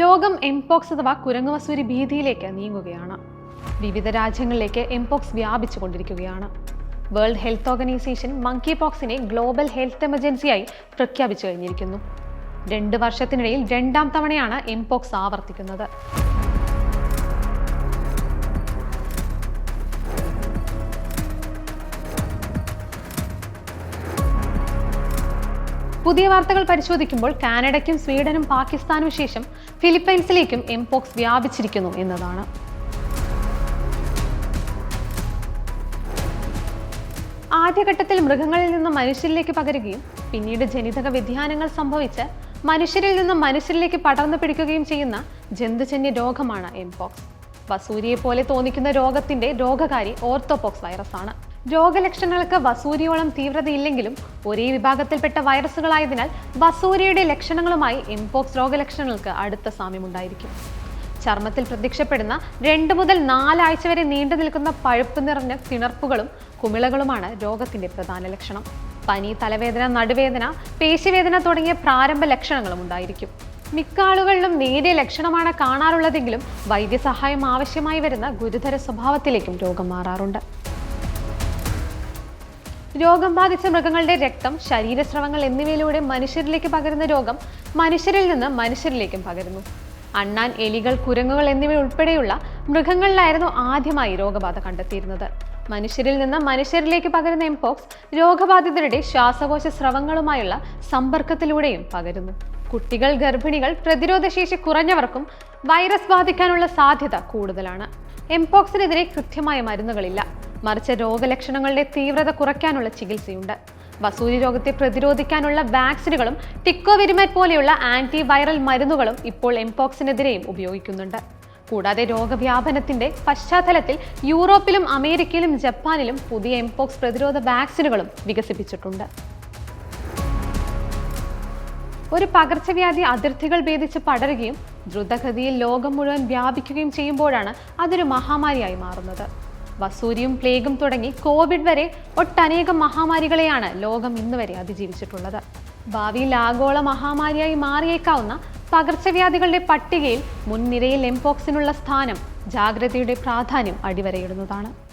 ലോകം എംപോക്സ് അഥവാ കുരങ്ങുവസൂരി ഭീതിയിലേക്ക് നീങ്ങുകയാണ്. വിവിധ രാജ്യങ്ങളിലേക്ക് എംപോക്സ് വ്യാപിച്ചു കൊണ്ടിരിക്കുകയാണ് വേൾഡ് ഹെൽത്ത് ഓർഗനൈസേഷൻ മങ്കി പോക്സിനെ ഗ്ലോബൽ ഹെൽത്ത് എമർജൻസിയായി പ്രഖ്യാപിച്ചു കഴിഞ്ഞിരിക്കുന്നു. രണ്ട് വർഷത്തിനിടയിൽ രണ്ടാം തവണയാണ് എംപോക്സ് ആവർത്തിക്കുന്നത്. പുതിയ വാർത്തകൾ പരിശോധിക്കുമ്പോൾ കാനഡയ്ക്കും സ്വീഡനും പാകിസ്ഥാനും ശേഷം ഫിലിപ്പൈൻസിലേക്കും എംപോക്സ് വ്യാപിച്ചിരിക്കുന്നു എന്നതാണ്. ആദ്യഘട്ടത്തിൽ മൃഗങ്ങളിൽ നിന്ന് മനുഷ്യരിലേക്ക് പകരുകയും പിന്നീട് ജനിതക വ്യതിയാനങ്ങൾ സംഭവിച്ച് മനുഷ്യരിൽ നിന്ന് മനുഷ്യരിലേക്ക് പടർന്നു പിടിക്കുകയും ചെയ്യുന്ന ജന്തുജന്യ രോഗമാണ് എംപോക്സ്. വസൂരിയെ പോലെ തോന്നിക്കുന്ന രോഗത്തിന്റെ രോഗകാരി ഓർത്തോപോക്സ് വൈറസ് ആണ് രോഗലക്ഷണങ്ങൾക്ക് വസൂരിയോളം തീവ്രതയില്ലെങ്കിലും ഒരേ വിഭാഗത്തിൽപ്പെട്ട വൈറസുകളായതിനാൽ വസൂരിയുടെ ലക്ഷണങ്ങളുമായി എംപോക്സ് രോഗലക്ഷണങ്ങൾക്ക് അടുത്ത സാമ്യമുണ്ടായിരിക്കും. ചർമ്മത്തിൽ പ്രത്യക്ഷപ്പെടുന്ന രണ്ട് മുതൽ നാലാഴ്ച വരെ നീണ്ടു നിൽക്കുന്ന പഴുപ്പ് നിറഞ്ഞ തിണർപ്പുകളും കുമിളകളുമാണ് രോഗത്തിന്റെ പ്രധാന ലക്ഷണം. പനി തലവേദന നടുവേദന പേശിവേദന തുടങ്ങിയ പ്രാരംഭ ലക്ഷണങ്ങളും ഉണ്ടായിരിക്കും. മിക്ക ആളുകളിലും നേരിയ ലക്ഷണമാണ് കാണാറുള്ളതെങ്കിലും വൈദ്യസഹായം ആവശ്യമായി വരുന്ന ഗുരുതര സ്വഭാവത്തിലേക്കും രോഗം മാറാറുണ്ട്. രോഗം ബാധിച്ച മൃഗങ്ങളുടെ രക്തം ശരീരസ്രവങ്ങൾ എന്നിവയിലൂടെ മനുഷ്യരിലേക്ക് പകരുന്ന രോഗം മനുഷ്യരിൽ നിന്ന് മനുഷ്യരിലേക്കും പകരുന്നു. അണ്ണാൻ എലികൾ കുരങ്ങുകൾ എന്നിവ ഉൾപ്പെടെയുള്ള മൃഗങ്ങളിലായിരുന്നു ആദ്യമായി രോഗബാധ കണ്ടെത്തിയിരുന്നത്. മനുഷ്യരിൽ നിന്ന് മനുഷ്യരിലേക്ക് പകരുന്ന എംപോക്സ് രോഗബാധിതരുടെ ശ്വാസകോശ സ്രവങ്ങളുമായുള്ള സമ്പർക്കത്തിലൂടെയും പകരുന്നു. കുട്ടികൾ ഗർഭിണികൾ പ്രതിരോധശേഷി കുറഞ്ഞവർക്കും വൈറസ് ബാധിക്കാനുള്ള സാധ്യത കൂടുതലാണ്. എംപോക്സിനെതിരെ കൃത്യമായ മരുന്നുകളില്ല. മറിച്ച് രോഗലക്ഷണങ്ങളുടെ തീവ്രത കുറയ്ക്കാനുള്ള ചികിത്സയുണ്ട്. വസൂരി രോഗത്തെ പ്രതിരോധിക്കാനുള്ള വാക്സിനുകളും ടിക്കോവിരിമറ്റ് പോലെയുള്ള ആന്റി വൈറൽ മരുന്നുകളും ഇപ്പോൾ എംപോക്സിനെതിരെയും ഉപയോഗിക്കുന്നുണ്ട്. കൂടാതെ രോഗവ്യാപനത്തിന്റെ പശ്ചാത്തലത്തിൽ യൂറോപ്പിലും അമേരിക്കയിലും ജപ്പാനിലും പുതിയ എംപോക്സ് പ്രതിരോധ വാക്സിനുകളും വികസിപ്പിച്ചിട്ടുണ്ട്. ഒരു പകർച്ചവ്യാധി അതിർത്തികൾ ഭേദിച്ച് പടരുകയും ദ്രുതഗതിയിൽ ലോകം മുഴുവൻ വ്യാപിക്കുകയും ചെയ്യുമ്പോഴാണ് അതൊരു മഹാമാരിയായി മാറുന്നത്. വസൂരിയും പ്ലേഗും തുടങ്ങി കോവിഡ് വരെ ഒട്ടനേകം മഹാമാരികളെയാണ് ലോകം ഇന്ന് വരെ അതിജീവിച്ചിട്ടുള്ളത്. ഭാവിയിൽ ആഗോള മഹാമാരിയായി മാറിയേക്കാവുന്ന പകർച്ചവ്യാധികളുടെ പട്ടികയിൽ മുൻനിരയിൽ എംപോക്സിനുള്ള സ്ഥാനം ജാഗ്രതയുടെ പ്രാധാന്യം അടിവരയിടുന്നതാണ്.